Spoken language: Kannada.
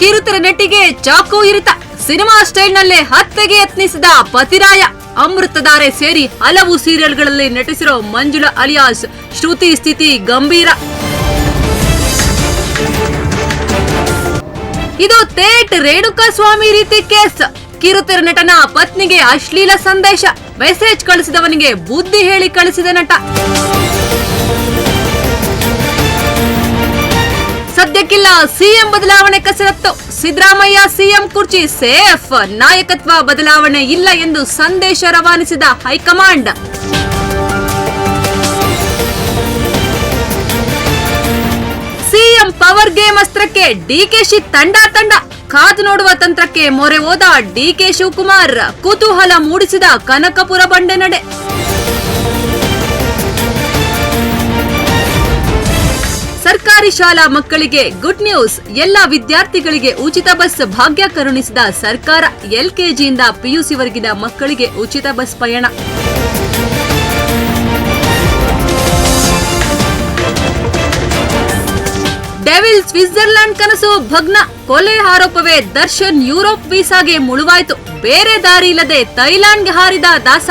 ಕಿರುತೆರೆ ನಟಿಗೆ ಚಾಕು ಇರಿತ. ಸಿನಿಮಾ ಸ್ಟೈಲ್ ನಲ್ಲೇ ಹತ್ಯೆಗೆ ಯತ್ನಿಸಿದ ಪತಿರಾಯ. ಅಮೃತಧಾರೆ ಸೇರಿ ಹಲವು ಸೀರಿಯಲ್ಗಳಲ್ಲಿ ನಟಿಸಿರೋ ಮಂಜುಳಾ ಅಲಿಯಾಸ್ ಶ್ರುತಿ ಸ್ಥಿತಿ ಗಂಭೀರ. ಇದು ತೇಟ್ ರೇಣುಕಾ ಸ್ವಾಮಿ ರೀತಿ ಕೇಸ್. ಕಿರುತೆರೆ ನಟನ ಪತ್ನಿಗೆ ಅಶ್ಲೀಲ ಸಂದೇಶ. ಮೆಸೇಜ್ ಕಳಿಸಿದವನಿಗೆ ಬುದ್ಧಿ ಹೇಳಿ ಕಳಿಸಿದ ನಟ. ಸದ್ಯಕ್ಕಿಲ್ಲ ಸಿಎಂ ಬದಲಾವಣೆ ಕಸರತ್ತು. ಸಿದ್ದರಾಮಯ್ಯ, ಸಿಎಂ ಕುರ್ಚಿ ಸೇಫ್. ನಾಯಕತ್ವ ಬದಲಾವಣೆ ಇಲ್ಲ ಎಂದು ಸಂದೇಶ ರವಾನಿಸಿದ high command. CM power game ಅಸ್ತ್ರಕ್ಕೆ DKShi ತಂಡ ತಂಡ. ಕಾದು ನೋಡುವ ತಂತ್ರಕ್ಕೆ ಮೊರೆ ಹೋದ ಡಿಕೆ ಶಿವಕುಮಾರ್. ಕುತೂಹಲ ಮೂಡಿಸಿದ ಕನಕಪುರ ಬಂಡೆ ನಡೆ. ಸರ್ಕಾರಿ ಶಾಲಾ ಮಕ್ಕಳಿಗೆ ಗುಡ್ ನ್ಯೂಸ್. ಎಲ್ಲಾ ವಿದ್ಯಾರ್ಥಿಗಳಿಗೆ ಉಚಿತ ಬಸ್ ಭಾಗ್ಯ ಕರುಣಿಸಿದ ಸರ್ಕಾರ ಎಲ್ಕೆಜಿಯಿಂದ ಪಿಯುಸಿವರೆಗಿನ ಮಕ್ಕಳಿಗೆ ಉಚಿತ ಬಸ್ ಪಯಣ. ಡೆವಿಲ್ ಸ್ವಿಟ್ಜರ್ಲೆಂಡ್ ಕನಸು ಭಗ್ನ. ಕೊಲೆ ಆರೋಪವೇ ದರ್ಶನ್ ಯುರೋಪ್ ವೀಸಾಗೆ ಮುಳುವಾಯಿತು. ಬೇರೆ ದಾರಿ ಇಲ್ಲದೆ ಥೈಲ್ಯಾಂಡ್ಗೆ ಹಾರಿದ ದಾಸ.